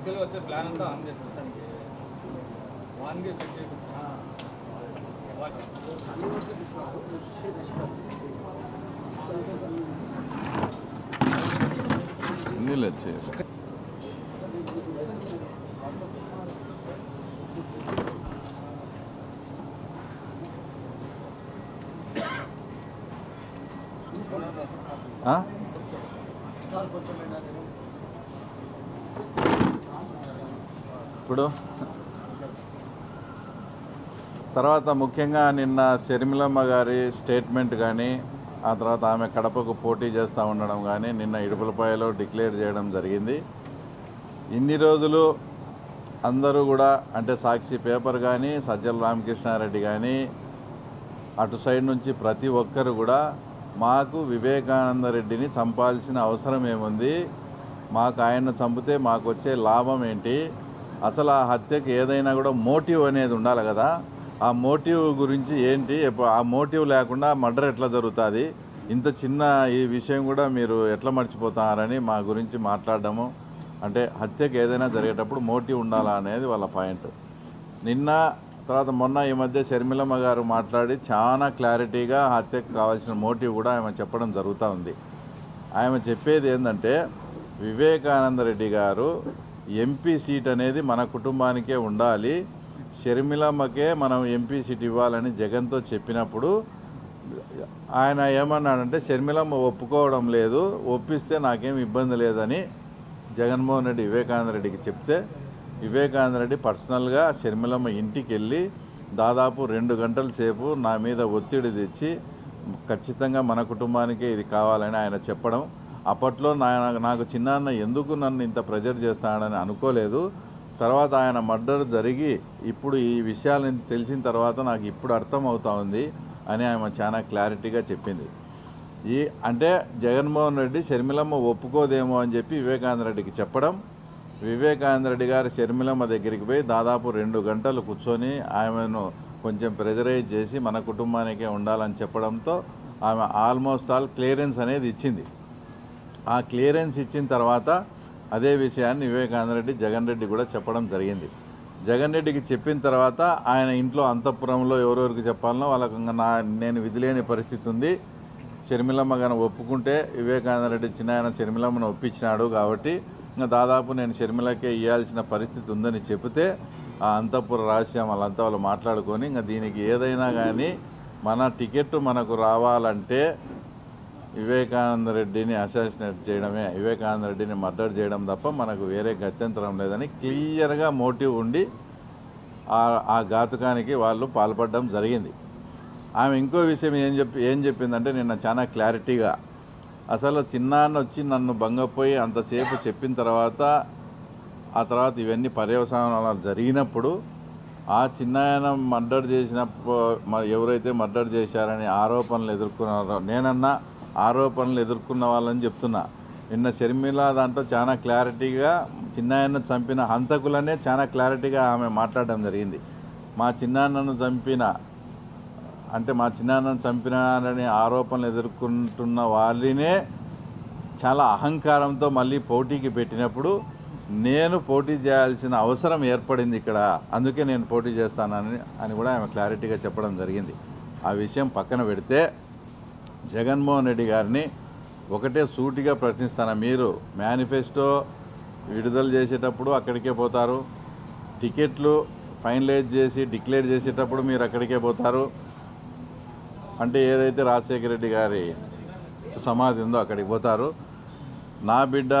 యాక్చువల్గా వచ్చే ప్లాన్ అంతా ఆన్ చేస్తాం సార్ వాన్గా సెట్ చేయించా నీళ్ళు వచ్చాయి ఆ? ఇప్పుడు. తర్వాత ముఖ్యంగా నిన్న షర్మిలమ్మ గారి స్టేట్మెంట్ కానీ ఆ తర్వాత ఆమె కడపకు పోటీ చేస్తూ ఉండడం కానీ నిన్న ఇడుపులపాయలో డిక్లేర్ చేయడం జరిగింది. ఇన్ని రోజులు అందరూ కూడా అంటే సాక్షి పేపర్ కానీ సజ్జల రామకృష్ణారెడ్డి కానీ అటు సైడ్ నుంచి ప్రతి ఒక్కరు కూడా మాకు వివేకానంద రెడ్డిని చంపాల్సిన అవసరం ఏముంది? మాకు ఆయన్ను చంపితే మాకు వచ్చే లాభం ఏంటి? అసలు ఆ హత్యకి ఏదైనా కూడా మోటివ్ అనేది ఉండాలి కదా. ఆ మోటివ్ గురించి ఏంటి? ఆ మోటివ్ లేకుండా మర్డర్ ఎట్లా జరుగుతుంది? ఇంత చిన్న ఈ విషయం కూడా మీరు ఎట్లా మర్చిపోతారని మా గురించి మాట్లాడడము. అంటే హత్యకు ఏదైనా జరిగేటప్పుడు మోటివ్ ఉండాలా అనేది వాళ్ళ పాయింట్. నిన్న తర్వాత మొన్న ఈ మధ్య షర్మిలమ్మ గారు మాట్లాడి చాలా క్లారిటీగా హత్యకు కావాల్సిన మోటివ్ కూడా ఆమె చెప్పడం జరుగుతూ ఉంది. ఆమె చెప్పేది ఏంటంటే వివేకానంద రెడ్డి గారు ఎంపీ సీట్ అనేది మన కుటుంబానికే ఉండాలి. షర్మిలమ్మకే మనం ఎంపీ సీట్ ఇవ్వాలని జగన్తో చెప్పినప్పుడు ఆయన ఏమన్నాడంటే షర్మిలమ్మ ఒప్పుకోవడం లేదు ఒప్పిస్తే నాకేం ఇబ్బంది లేదని జగన్మోహన్ రెడ్డి వివేకానంద రెడ్డికి చెప్తే వివేకానంద రెడ్డి పర్సనల్గా షర్మిలమ్మ ఇంటికి వెళ్ళి దాదాపు రెండు గంటల సేపు నా మీద ఒత్తిడి తెచ్చి ఖచ్చితంగా మన కుటుంబానికే ఇది కావాలని ఆయన చెప్పడం అప్పట్లో నా నాకు చిన్నాన్న ఎందుకు నన్ను ఇంత ప్రెజర్ చేస్తాడని అనుకోలేదు. తర్వాత ఆయన మర్డర్ జరిగి ఇప్పుడు ఈ విషయాలు తెలిసిన తర్వాత నాకు ఇప్పుడు అర్థం అవుతా ఉంది అని ఆమె చాలా క్లారిటీగా చెప్పింది. ఈ అంటే జగన్మోహన్ రెడ్డి షర్మిలమ్మ ఒప్పుకోదేమో అని చెప్పి వివేకానంద రెడ్డికి చెప్పడం వివేకానంద రెడ్డి గారు షర్మిలమ్మ దగ్గరికి పోయి దాదాపు రెండు గంటలు కూర్చొని ఆమెను కొంచెం ప్రెజరైజ్ చేసి మన కుటుంబానికే ఉండాలని చెప్పడంతో ఆమె ఆల్మోస్ట్ ఆల్ క్లియరెన్స్ అనేది ఇచ్చింది. ఆ క్లియరెన్స్ ఇచ్చిన తర్వాత అదే విషయాన్ని వివేకానంద రెడ్డి జగన్ రెడ్డి కూడా చెప్పడం జరిగింది. జగన్ రెడ్డికి చెప్పిన తర్వాత ఆయన ఇంట్లో అంతఃపురంలో ఎవరెవరికి చెప్పాలనో వాళ్ళకు నా నేను విధిలేని పరిస్థితి ఉంది. షర్మిలమ్మ గాను ఒప్పుకుంటే వివేకానంద రెడ్డి చిన్నాయన షర్మిలమ్మను ఒప్పించినాడు కాబట్టి ఇంకా దాదాపు నేను షర్మిలకే ఇవ్వాల్సిన పరిస్థితి ఉందని చెబితే ఆ అంతఃపుర రహస్యం వాళ్ళంతా వాళ్ళు మాట్లాడుకొని ఇంకా దీనికి ఏదైనా కానీ మన టికెట్ మనకు రావాలంటే వివేకానంద రెడ్డిని అసాసినేట్ చేయడమే వివేకానంద రెడ్డిని మర్డర్ చేయడం తప్ప మనకు వేరే గత్యంతరం లేదని క్లియర్గా మోటివ్ ఉండి ఆ- ఆ ఘాతుకానికి వాళ్ళు పాల్పడడం జరిగింది. ఆమె ఇంకో విషయం ఏం చెప్పి ఏం చెప్పిందంటే నిన్న చాలా క్లారిటీగా అసలు చిన్నాన్న వచ్చి నన్ను భంగపోయి అంతసేపు చెప్పిన తర్వాత ఆ తర్వాత ఇవన్నీ పర్యవసానాలు జరిగినప్పుడు ఆ చిన్నాయన మర్డర్ చేసినప్పుడు ఎవరైతే మర్డర్ చేశారని ఆరోపణలు ఎదుర్కొన్నారో నేనన్నా ఆరోపణలు ఎదుర్కొన్న వాళ్ళని చెప్తున్నా. నిన్న షర్మిల దాంట్లో చాలా క్లారిటీగా చిన్నాయన్న చంపిన హంతకులనే చాలా క్లారిటీగా ఆమె మాట్లాడడం జరిగింది. మా చిన్నాన్నను చంపిన అంటే మా చిన్నాన్నను చంపినారని ఆరోపణలు ఎదుర్కొంటున్న వాళ్ళనే చాలా అహంకారంతో మళ్ళీ పోటీకి పెట్టినప్పుడు నేను పోటీ చేయాల్సిన అవసరం ఏర్పడింది ఇక్కడ. అందుకే నేను పోటీ చేస్తానని అని కూడా ఆమె క్లారిటీగా చెప్పడం జరిగింది. ఆ విషయం పక్కన పెడితే జగన్మోహన్ రెడ్డి గారిని ఒకటే సూటిగా ప్రశ్నిస్తాను? మీరు మేనిఫెస్టో విడుదల చేసేటప్పుడు అక్కడికే పోతారు. టికెట్లు ఫైనలైజ్ చేసి డిక్లేర్ చేసేటప్పుడు మీరు అక్కడికే పోతారు. అంటే ఏదైతే రాజశేఖర రెడ్డి గారి సమాధి ఉందో అక్కడికి పోతారు. నా బిడ్డ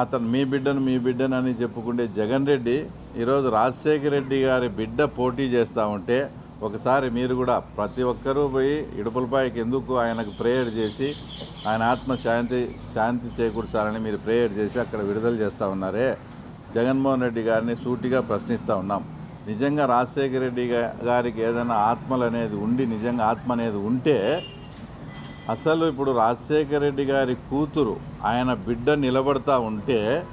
అతను మీ బిడ్డను మీ బిడ్డను అని చెప్పుకుంటే జగన్ రెడ్డి ఈరోజు రాజశేఖర రెడ్డి గారి బిడ్డ పోటీ చేస్తూ ఉంటే ఒకసారి మీరు కూడా ప్రతి ఒక్కరూ పోయి ఇడుపులపాయకి ఎందుకు ఆయనకు ప్రేయర్ చేసి ఆయన ఆత్మ శాంతి శాంతి చేకూర్చాలని మీరు ప్రేయర్ చేసి అక్కడ విడుదల చేస్తూ ఉన్నారే? జగన్మోహన్ రెడ్డి గారిని సూటిగా ప్రశ్నిస్తూ ఉన్నాం. నిజంగా రాజశేఖర రెడ్డి గారికి ఏదైనా ఆత్మలు అనేది ఉండి నిజంగా ఆత్మ అనేది ఉంటే అసలు ఇప్పుడు రాజశేఖర రెడ్డి గారి కూతురు ఆయన బిడ్డ నిలబడతా ఉంటే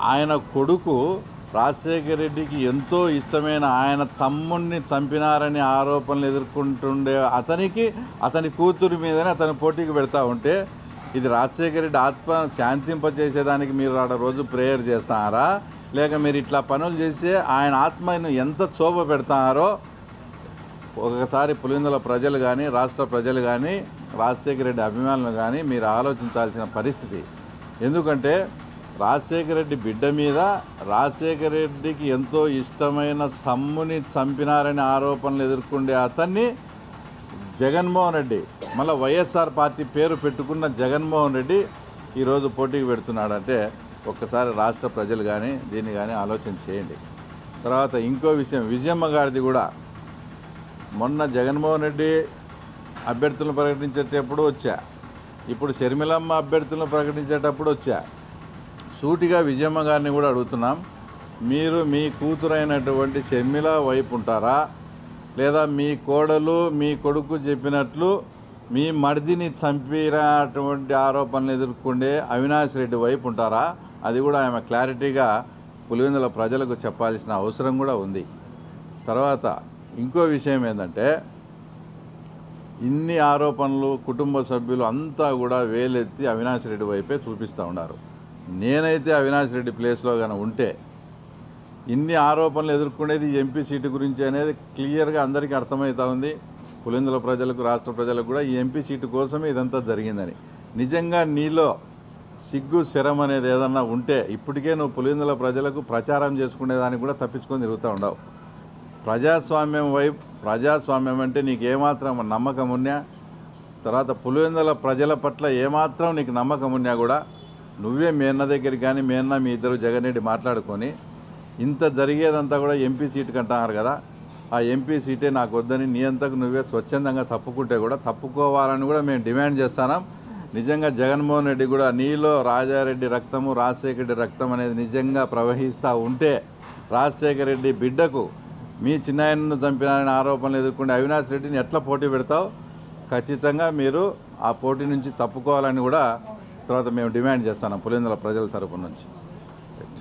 ఆయన కొడుకు రాజశేఖర రెడ్డికి ఎంతో ఇష్టమైన ఆయన తమ్ముణ్ణి చంపినారని ఆరోపణలు ఎదుర్కొంటుండే అతనికి అతని కూతురు మీదనే అతను పోటీకి పెడతా ఉంటే ఇది రాజశేఖర రెడ్డి ఆత్మ శాంతింపచేసేదానికి మీరు ఆడ రోజు ప్రేయర్ చేస్తారా? లేక మీరు ఇట్లా పనులు చేసి ఆయన ఆత్మను ఎంత శోభ పెడతారో? ఒకసారి పులిందుల ప్రజలు కానీ రాష్ట్ర ప్రజలు కానీ రాజశేఖర రెడ్డి అభిమానులు కానీ మీరు ఆలోచించాల్సిన పరిస్థితి. ఎందుకంటే రాజశేఖర రెడ్డి బిడ్డ మీద రాజశేఖర రెడ్డికి ఎంతో ఇష్టమైన తమ్ముని చంపినారనే ఆరోపణలు ఎదుర్కొండే అతన్ని జగన్మోహన్ రెడ్డి మళ్ళీ వైఎస్ఆర్ పార్టీ పేరు పెట్టుకున్న జగన్మోహన్ రెడ్డి ఈరోజు పోటీకి పెడుతున్నాడంటే ఒక్కసారి రాష్ట్ర ప్రజలు కానీ దీన్ని కానీ ఆలోచన చేయండి. తర్వాత ఇంకో విషయం విజయమ్మ గారిది కూడా. మొన్న జగన్మోహన్ రెడ్డి అభ్యర్థులను ప్రకటించేటప్పుడు వచ్చా. ఇప్పుడు షర్మిలమ్మ అభ్యర్థులను ప్రకటించేటప్పుడు వచ్చా. సూటిగా విజయమ్మ గారిని కూడా అడుగుతున్నాం. మీరు మీ కూతురైనటువంటి షర్మిల వైపు ఉంటారా? లేదా మీ కోడలు మీ కొడుకు చెప్పినట్లు మీ మడిదిని చంపినటువంటి ఆరోపణలు ఎదుర్కొండే అవినాష్ రెడ్డి వైపు ఉంటారా? అది కూడా ఆమె క్లారిటీగా పులివెందుల ప్రజలకు చెప్పాల్సిన అవసరం కూడా ఉంది. తర్వాత ఇంకో విషయం ఏంటంటే ఇన్ని ఆరోపణలు కుటుంబ సభ్యులు అంతా కూడా వేలెత్తి అవినాష్ రెడ్డి వైపే చూపిస్తూ ఉన్నారు. నేనైతే అవినాష్ రెడ్డి ప్లేస్లో కానీ ఉంటే ఇన్ని ఆరోపణలు ఎదుర్కొనేది ఎంపీ సీటు గురించి అనేది క్లియర్గా అందరికీ అర్థమవుతా ఉంది. పులిందుల ప్రజలకు రాష్ట్ర ప్రజలకు కూడా ఈ ఎంపీ సీటు కోసమే ఇదంతా జరిగిందని. నిజంగా నీలో సిగ్గు శరం అనేది ఏదన్నా ఉంటే ఇప్పటికే నువ్వు పులిందుల ప్రజలకు ప్రచారం చేసుకునేదానికి కూడా తప్పించుకొని తిరుగుతూ ఉండవు. ప్రజాస్వామ్యం వైపు ప్రజాస్వామ్యం అంటే నీకు ఏమాత్రం నమ్మకం ఉన్నా తర్వాత పులివెందుల ప్రజల పట్ల ఏమాత్రం నీకు నమ్మకం ఉన్నా కూడా నువ్వే మీ అన్న దగ్గర కానీ మీ అన్న మీ ఇద్దరు జగన్ రెడ్డి మాట్లాడుకొని ఇంత జరిగేదంతా కూడా ఎంపీ సీటుకి అంటున్నారు కదా ఆ ఎంపీ సీటే నాకు వద్దని నీ అంతకు నువ్వే స్వచ్ఛందంగా తప్పుకుంటే కూడా తప్పుకోవాలని కూడా మేము డిమాండ్ చేస్తున్నాం. నిజంగా జగన్మోహన్ రెడ్డి కూడా నీలో రాజారెడ్డి రక్తము రాజశేఖర రెడ్డి రక్తం అనేది నిజంగా ప్రవహిస్తూ ఉంటే రాజశేఖర రెడ్డి బిడ్డకు మీ చిన్నాయనను చంపినారని ఆరోపణలు ఎదుర్కొంటే అవినాష్ రెడ్డిని ఎట్లా పోటీ పెడతావు? ఖచ్చితంగా మీరు ఆ పోటీ నుంచి తప్పుకోవాలని కూడా తర్వాత మేము డిమాండ్ చేస్తున్నాం పులిందుల ప్రజల తరపు నుంచి.